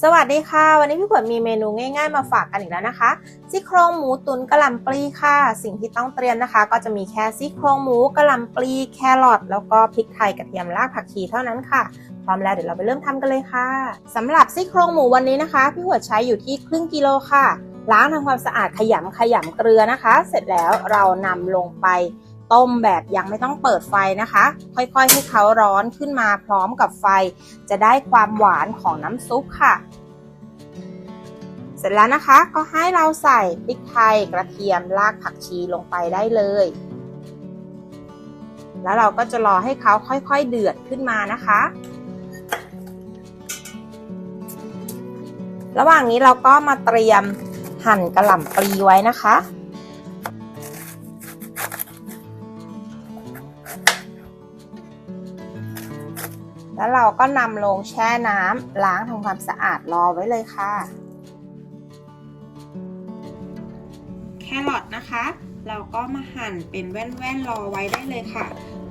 สวัสดีค่ะ วันนี้พี่ขวดมีเมนูง่าย ๆ มาฝากกันอีกแล้วนะคะซี่โครงหมูตุ๋นกระหล่ำปลีค่ะ สิ่งที่ต้องเตรียมนะคะ ก็จะมีแค่ซี่โครงหมูกระหล่ำปลีแครอทแล้วก็พริกไทยกระเทียมรากผักชีเท่านั้นค่ะพร้อมแล้วเดี๋ยวเราไปเริ่มทำกันเลยค่ะสำหรับซี่โครงหมูวันนี้นะคะ พี่ขวดใช้อยู่ที่ครึ่งกิโลค่ะ ล้างทำความสะอาดขยำขยำเกลือนะคะ เสร็จแล้วเรานำลงไป ต้มแบบยังไม่ต้องเปิดไฟนะคะ ค่อยๆให้เขาร้อนขึ้นมาพร้อมกับไฟ จะได้ความหวานของน้ำซุปค่ะ เสร็จแล้วนะคะก็ให้เราใส่พริกไทยกระเทียมรากผักชีลงไปได้เลย แล้วเราก็จะรอให้เขาค่อยๆเดือดขึ้นมานะคะระหว่างนี้เราก็มาเตรียมหั่นกระหล่ำปลีไว้นะคะ แล้วเราก็นำลงแช่น้ำล้างทำความสะอาดรอไว้เลยค่ะ แครอทนะคะ เราก็มาหั่นเป็นแว่นๆรอไว้ได้เลยค่ะ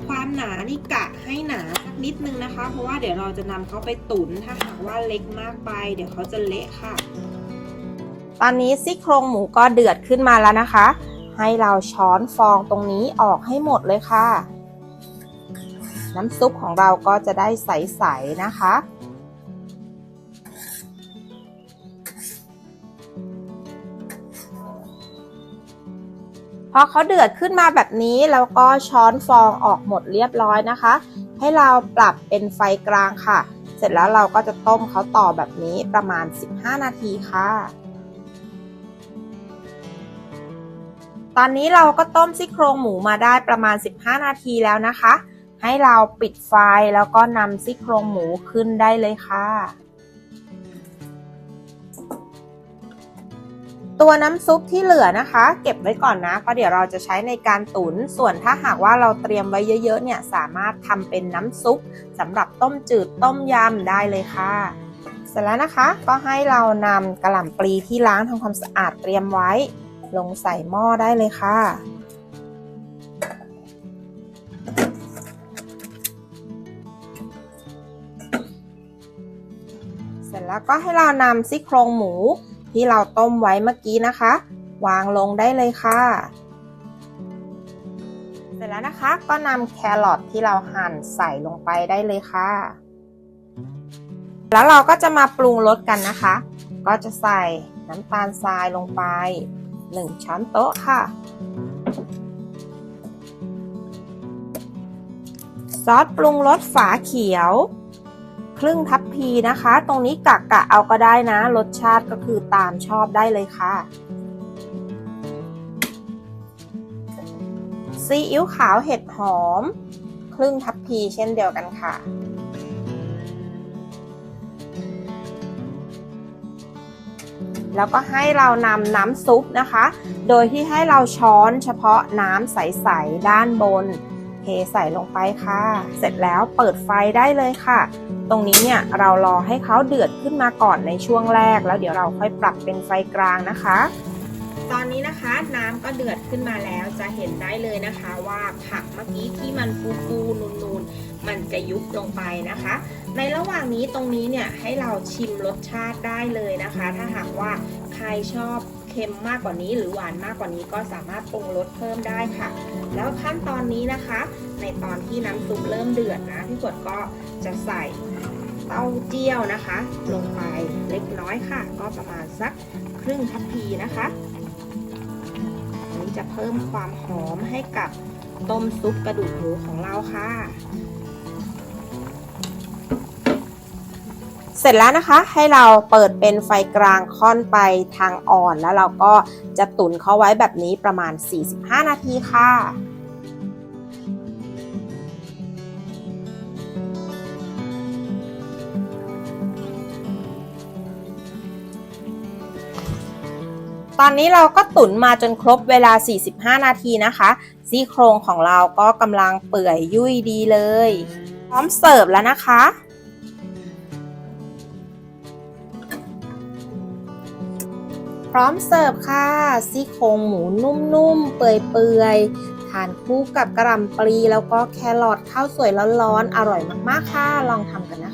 ความหนานี่กะให้หนาสักนิดนึงนะคะ เพราะว่าเดี๋ยวเราจะนำเขาไปตุ๋นถ้าหากว่าเล็กมากไป เดี๋ยวเขาจะเละค่ะ ตอนนี้ซี่โครงหมูก็เดือดขึ้นมาแล้วนะคะ ให้เราช้อนฟองตรงนี้ออกให้หมดเลยค่ะ น้ำซุปของเราก็จะได้ใสๆนะคะ พอเขาเดือดขึ้นมาแบบนี้แล้วก็ช้อนฟองออกหมดเรียบร้อยนะคะ ให้เราปรับเป็นไฟกลางค่ะ เสร็จแล้วเราก็จะต้มเขาต่อแบบนี้ประมาณ 15 นาทีค่ะตอนนี้เราก็ต้มซี่โครงหมูมาได้ประมาณ 15 นาทีแล้วนะคะ ให้เราปิดไฟแล้วก็นำซี่โครงหมูขึ้นได้เลยค่ะ ตัวน้ำซุปที่เหลือนะคะ เก็บไว้ก่อนนะก็เดี๋ยวเราจะใช้ในการตุ๋นส่วนถ้าหากว่าเราเตรียมไว้เยอะๆเนี่ยสามารถทำเป็นน้ำซุปสำหรับต้มจืดต้มยำได้เลยค่ะเสร็จแล้วนะคะก็ให้เรานำกระหล่ำปลีที่ล้างทำความสะอาดเตรียมไว้ ลงใส่หม้อได้เลยค่ะ ร็จแล้วก็ให้เรานำซี่โครงหมู ที่เราต้มไว้เมื่อกี้นะคะ วางลงได้เลยค่ะ เสร็จแล้วนะคะก็นำแครอทที่เราหั่นใส่ลงไปได้เลยค่ะ แล้วเราก็จะมาปรุงรสกันนะคะ ก็จะใส่น้ำตาลทรายลงไป 1 ช้อนโต๊ะค่ะซอสปรุงรสฝาเขียว ครึ่งทัพพีนะคะ ตรงนี้กะกะเอาก็ได้นะ รสชาติก็คือตามชอบได้เลยค่ะซีอิ๊วขาวเห็ดหอม ครึ่งทัพพีเช่นเดียวกันค่ะ แล้วก็ให้เรานำน้ำซุปนะคะ โดยที่ให้เราช้อนเฉพาะน้ำใส ๆ ด้านบนเทใส่ลงไปค่ะ เสร็จแล้วเปิดไฟได้เลยค่ะ ตรงนี้เนี่ยเรารอให้เขาเดือดขึ้นมาก่อนในช่วงแรก แล้วเดี๋ยวเราค่อยปรับเป็นไฟกลางนะคะ ตอนนี้นะคะน้ำก็เดือดขึ้นมาแล้วจะเห็นได้เลยนะคะว่าผักเมื่อกี้ที่มันฟูฟูนูนนูนๆมันจะยุบลงไปนะคะ ในระหว่างนี้ตรงนี้เนี่ยให้เราชิมรสชาติได้เลยนะคะ ถ้าหากว่าใครชอบเค็มมากกว่านี้หรือหวานมากกว่านี้ก็สามารถปรุงรสเพิ่มได้ค่ะ แล้วขั้นตอนนี้นะคะ ในตอนที่น้ำซุปเริ่มเดือดนะพี่กวดก็จะใส่เต้าเจี้ยวนะคะ ลงไปเล็กน้อยค่ะ ก็ประมาณสักครึ่งทัพพีนะคะอันนี้จะเพิ่มความหอมให้กับต้มซุปกระดูกหมูของเราค่ะ เสร็จแล้วนะคะให้เราเปิดเป็นไฟกลางค่อนไปทางอ่อน แล้วเราก็จะตุ๋นเขาไว้แบบนี้ประมาณ 45 นาทีค่ะตอนนี้เราก็ตุ๋นมาจนครบเวลา 45 นาทีนะคะ ซี่โครงของเราก็กำลังเปื่อยยุ่ยดีเลย พร้อมเสิร์ฟแล้วนะคะ พร้อมเสิร์ฟค่ะซี่โครงหมูนุ่มๆ เปื่อยๆ ทานคู่กับกระหล่ำปลีแล้วก็แครอทข้าวสวยร้อนๆ อร่อยมากๆ ค่ะ ลองทำกันนะ